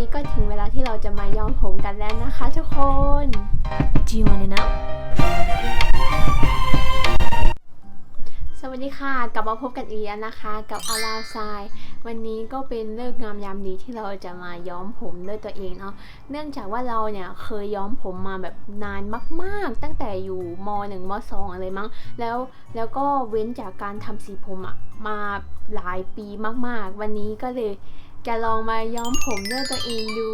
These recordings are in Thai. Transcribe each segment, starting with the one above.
นี้ก็ถึงเวลาที่เราจะมาย้อมผมกันแล้วนะคะทุกคน Do you wanna know? สวัสดีค่ะ กลับมาพบกันอีกแล้วนะคะ กับอาราซาย วันนี้ก็เป็นเลิกษ์งามยามดีที่เราจะมาย้อมผมด้วยตัวเองเนาะ เนื่องจากว่าเราเนี่ยเคยย้อมผมมาแบบนานมาก ๆ ตั้งแต่อยู่ม .1 ม .2 อะไรมั้ง แล้วแล้วก็เว้นจากการทำสีผมอะมาหลายปีมาก ๆ วันนี้ก็เลย จะลองมาย้อมผมด้วยตัวเองดู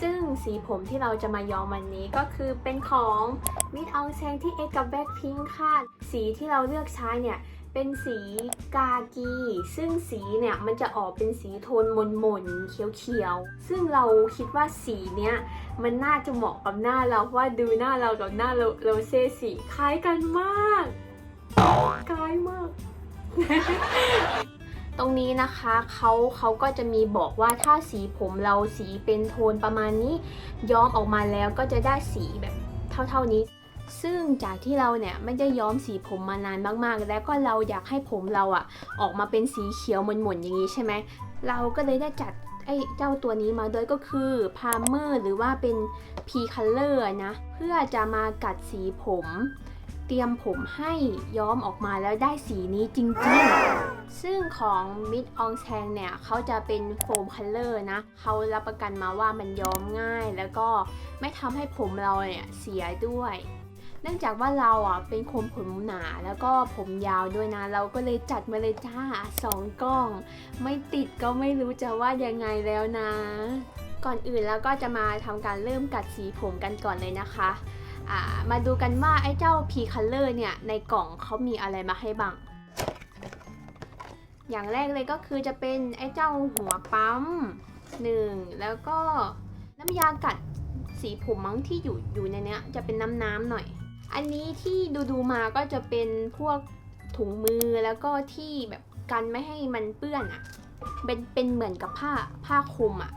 ซึ่งสีผมที่เราจะมาย้อมวันนี้ก็คือเป็นของมิดอองแซงที่เอ็กกับแบ็คพิงค่ะ สีที่เราเลือกใช้เนี่ยเป็นสีกากี ซึ่งสีเนี่ยมันจะออกเป็นสีโทนหมนๆเขียวๆ ซึ่งเราคิดว่าสีเนี้ยมันน่าจะเหมาะกับหน้าเราเพราะว่าดูหน้าเรากับหน้าโรโรเซ่สีคล้ายกันมากคล้ายมาก ตรงนี้นะคะเขาเขาก็จะมีบอกว่าถ้าสีผมเราสีเป็นโทนประมาณนี้ ย้อมออกมาแล้วก็จะได้สีแบบเท่าๆนี้ ซึ่งจากที่เราเนี่ยไม่ได้ย้อมสีผมมานานมากๆ แล้วก็เราอยากให้ผมเราอะออกมาเป็นสีเขียวหม่นๆอย่างนี้ใช่ไหมเราก็เลยได้จัดไอ้เจ้าตัวนี้มาด้วยก็คือพา l เมอร์หรือว่าเป็น P color นะ เพื่อจะมากัดสีผม เตรียมผมให้ย้อมออกมาแล้วได้สีนี้จริงๆ ซึ่งของ Mid On t a n g เนี่ยเขาจะเป็นโฟมคัลเลอร์นะเขารับประกันมาว่ามันย้อมง่าย แล้วก็ไม่ทำให้ผมเราเนี่ยเสียด้วยเนื่องจากว่าเราอะเป็นคนผมหนาแล้วก็ผมยาวด้วยนะ เราก็เลยจัดมาเลยจ้าสองกล้อง ไม่ติดก็ไม่รู้จะว่ายังไงแล้วนะ ก่อนอื่นแล้วก็จะมาทำการเริ่มกัดสีผมกันก่อนเลยนะคะ อ่ามาดูกันว่าไอ้เจ้า P Color เนี่ย ในกล่องเขามีอะไรมาให้บ้าง อย่างแรกเลยก็คือจะเป็นไอ้เจ้าหัวปั๊มหนึ่งแล้วก็น้ำยากัดสีผมมั้งที่อยู่อยู่ในเนี้ยจะเป็นน้ำน้ำหน่อย อันนี้ที่ดูดูมาก็จะเป็นพวกถุงมือแล้วก็ที่แบบกันไม่ให้มันเปื้อนอะ่ะเป็นเป็นเหมือนกับผ้าผ้าคลุมอะ่ะ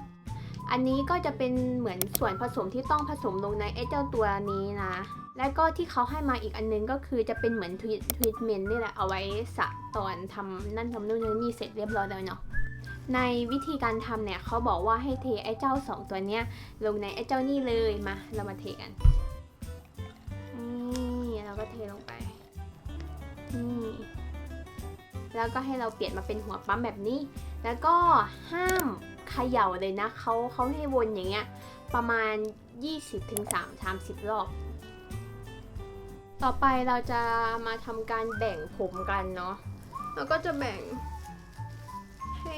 อันนี้ก็จะเป็นเหมือนส่วนผสมที่ต้องผสมลงในไอเจ้าตัวนี้นะ แล้วก็ที่เขาให้มาอีกอันนึงก็คือจะเป็นเหมือนทวีทเมนต์นี่แหละเอาไว้สะตอนทำนั่นทำนู่นนี่เสร็จเรียบร้อยแล้วเนาะในวิธีการทำเนี่ยเขาบอกว่าให้เทไอ้เจ้าสองตัวเนี้ยลงในไอ้เจ้านี่เลยมา เรามาเทกันนี่เราก็เทลงไปนี่แล้วก็ให้เราเปลี่ยนมาเป็นหัวปั๊มแบบนี้ แล้วก็ห้าม เขย่าเลยนะเขาเขาให้วนอย่างเงี้ยประมาณ 20-3 30รอบ ต่อไปเราจะมาทำการแบ่งผมกันเนาะเราก็จะแบ่งให้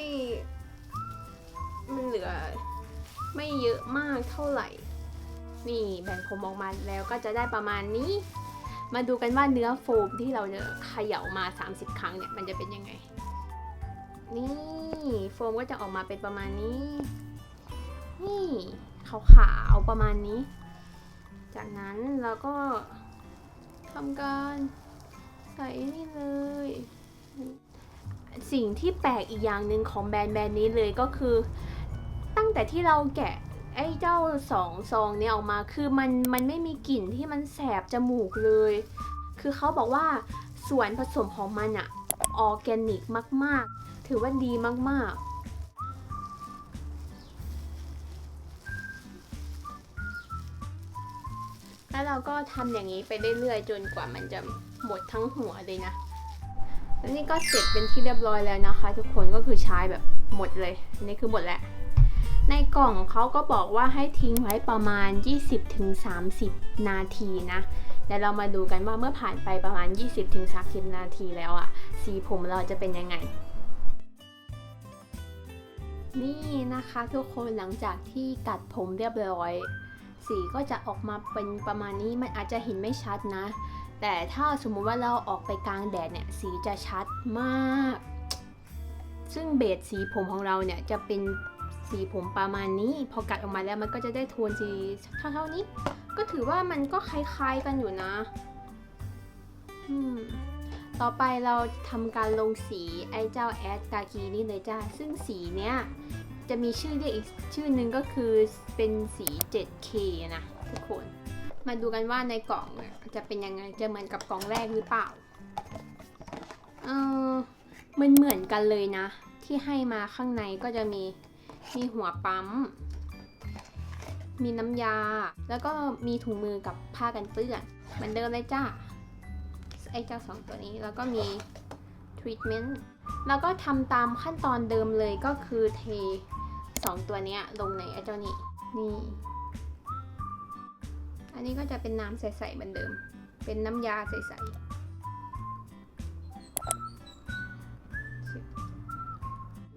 มันเหลือไม่เยอะมากเท่าไหร่ นี่แบ่งผมออกมาแล้วก็จะได้ประมาณนี้ มาดูกันว่าเนื้อโฟมที่เราจะเขย่ามา 30 ครั้งเนี่ยมันจะเป็นยังไง นี่โฟมก็จะออกมาเป็นประมาณนี้ นี่ขาวๆประมาณนี้ จากนั้นเราก็ทำการใส่นี่เลย สิ่งที่แปลกอีกอย่างหนึ่งของแบรนด์แบรนด์นี้เลยก็คือ ตั้งแต่ที่เราแกะไอ้เจ้าสองซองเนี่ยออกมาคือมันมันไม่มีกลิ่นที่มันแสบจมูกเลย คือเขาบอกว่าส่วนผสมของมันอะออร์แกนิกมาก ๆ ถือว่าดีมากๆแล้วเราก็ทำอย่างนี้ไปเรื่อยๆ จนกว่ามันจะหมดทั้งหัวเลยนะแล้วนี่ก็เสร็จเป็นที่เรียบร้อยแล้วนะคะ ทุกคนก็คือใช้แบบหมดเลย นี่คือหมดแหล้วในกล่องเขาก็บอกว่าให้ทิ้งไว้ประมาณ 20-30 นาทีนะเดี๋ยวเรามาดูกันว่าเมื่อผ่านไปประมาณ 20-30 นาทีแล้วอะสีผมเราจะเป็นยังไง นี่นะคะทุกคนหลังจากที่กัดผมเรียบร้อย สีก็จะออกมาเป็นประมาณนี้มันอาจจะเห็นไม่ชัดนะ แต่ถ้าสมมุติว่าเราออกไปกลางแดดเนี่ยสีจะชัดมาก ซึ่งเบสสีผมของเราเนี่ยจะเป็นสีผมประมาณนี้ พอกัดออกมาแล้วมันก็จะได้โทนสีเท่าๆนี้ ก็ถือว่ามันก็คล้ายๆกันอยู่นะ อืม ต่อไปเราทำการลงสีไอ้เจ้าแอดกากีนี่เลยจ้า ซึ่งสีเนี้ยจะมีชื่อเรียกอีกชื่อนึงก็คือเป็นสี 7K นะทุกคน มาดูกันว่าในกล่องเนี่ยจะเป็นยังไง จะเหมือนกับกล่องแรกหรือเปล่า เออมันเหมือนกันเลยนะ ที่ให้มาข้างในก็จะมีมีหัวปั๊ม มีน้ำยา แล้วก็มีถุงมือกับผ้ากันเปื้อนเหมือนเดิมเลยจ้า ไอเจ้าสองตัวนี้ แล้วก็มีทรีทเมนต์แล้วก็ทำตามขั้นตอนเดิมเลยก็คือเทสองตัวนี้ลงในไอเจ้านี้นี่อันนี้ก็จะเป็นน้ำใสๆเหมือนเดิม เป็นน้ำยาใสๆ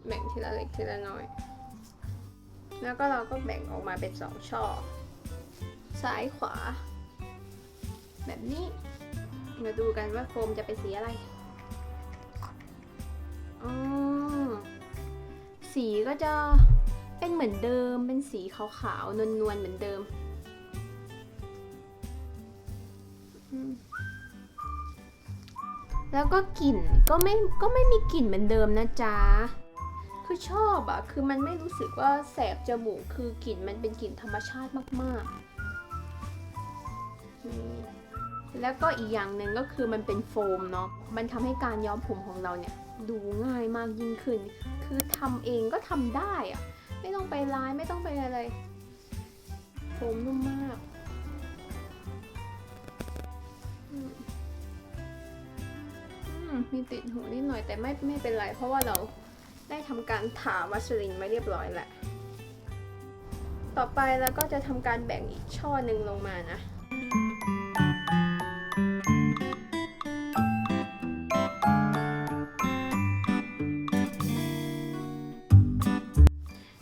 แบ่งทีละเล็กทีละน้อย แล้วก็เราก็แบ่งออกมาเป็นสองช่อ ซ้ายขวา แบบนี้ มาดูกันว่าโฟมจะเป็นสีอะไร อ๋อ สีก็จะเป็นเหมือนเดิม เป็นสีขาวๆ นวลๆ เหมือนเดิมอืมแล้วก็กลิ่นก็ไม่ก็ไม่มีกลิ่นเหมือนเดิมนะจ๊ะ คือชอบอะคือมันไม่รู้สึกว่าแสบจมูก คือกลิ่นมันเป็นกลิ่นธรรมชาติมากๆ แล้วก็อีกอย่างหนึ่งก็คือมันเป็นโฟมเนาะ มันทำให้การย้อมผมของเราเนี่ยดูง่ายมากยิ่งขึ้น คือทำเองก็ทำได้อะไม่ต้องไปร้ายไม่ต้องไปอะไร โฟมนุ่มมากอืมมีติดหูนิดหน่อยแต่ไม่ไม่เป็นไรเพราะว่าเราได้ทำการถาวัสลินมาเรียบร้อยแล้ว ต่อไปเราก็จะทำการแบ่งอีกช่อหนึ่งลงมานะ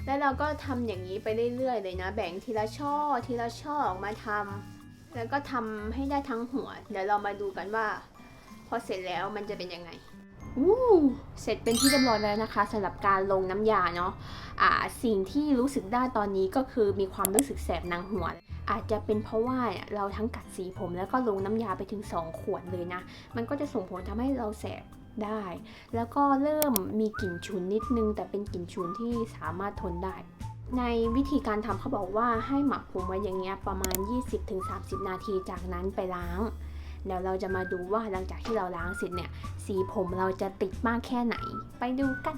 แล้วเราก็ทำอย่างนี้ไปเรื่อยๆเลยนะ แบ่งทีละช่อทีละช่อออกมาทำแล้วก็ทำให้ได้ทั้งหัว เดี๋ยวเรามาดูกันว่า พอเสร็จแล้วมันจะเป็นยังไงอู้เสร็จเป็นที่เรียบร้อยแล้วนะคะสำหรับการลงน้ำยาเนาะอ่าสิ่งที่รู้สึกได้ตอนนี้ก็คือมีความรู้สึกแสบนางหัว อาจจะเป็นเพราะว่าเราทั้งกัดสีผมแล้วก็ลงน้ำยาไปถึง 2 ขวดเลยนะ มันก็จะส่งผลทำให้เราแสบ ได้ แล้วก็เริ่มมีกลิ่นฉุนนิดนึง แต่เป็นกลิ่นฉุนที่สามารถทนได้ ในวิธีการทำเขาบอกว่าให้หมักผมไว้อย่างเงี้ยประมาณ 20-30 นาทีจากนั้นไปล้างเดี๋ยวเราจะมาดูว่าหลังจากที่เราล้างเสร็จเนี่ย สีผมเราจะติดมากแค่ไหน ไปดูกัน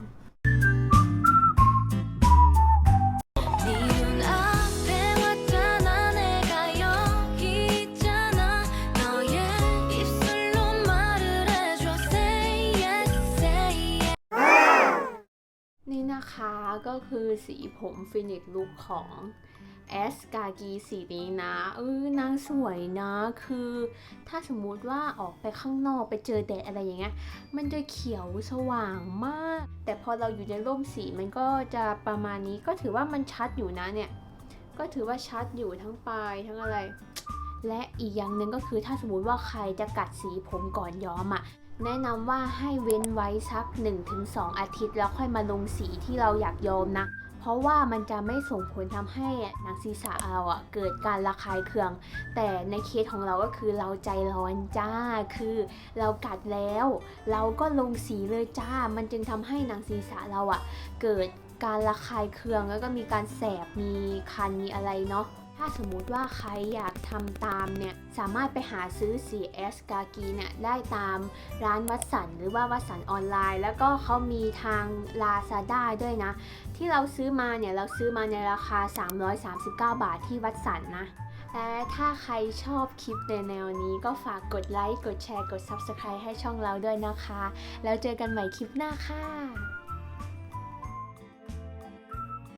ก็คือสีผมฟินิชลุคของแอสกากีสีนี้นะเออนางสวยนะคือ ถ้าสมมุติว่าออกไปข้างนอกไปเจอแดดอะไรอย่างเงี้ยมันจะเขียวสว่างมาก แต่พอเราอยู่ในร่มสีมันก็จะประมาณนี้ก็ถือว่ามันชัดอยู่นะเนี่ย ก็ถือว่าชัดอยู่ทั้งปลายทั้งอะไร และอีกอย่างหนึ่งก็คือถ้าสมมติว่าใครจะกัดสีผมก่อนย้อมอะ แนะนำว่าให้เว้นไว้สัก 1-2 อาทิตย์แล้วค่อยมาลงสีที่เราอยากโยมนะ เพราะว่ามันจะไม่ส่งผลทำให้หนังศีรษะเราอะเกิดการระคายเคือง แต่ในเคสของเราก็คือเราใจร้อนจ้า คือเรากัดแล้ว เราก็ลงสีเลยจ้า มันจึงทำให้หนังศีรษะเราอะเกิดการระคายเคืองแล้วก็มีการแสบมีคันมีอะไรเนาะ ถ้าสมมุติว่าใครอยากทำตามเนี่ยสามารถไปหาซื้อสีเอสกากีเนี่ยได้ตามร้านวัดสันหรือว่าวัดสันออนไลน์ แล้วก็เขามีทาง Lazada ด้วยนะ ที่เราซื้อมาเนี่ย เราซื้อมาในราคา 339 บาทที่วัดสันนะและถ้าใครชอบคลิปในแนวนี้ก็ฝากกดไลค์ กดแชร์ กด Subscribe ให้ช่องเราด้วยนะคะ แล้วเจอกันใหม่คลิปหน้าค่ะ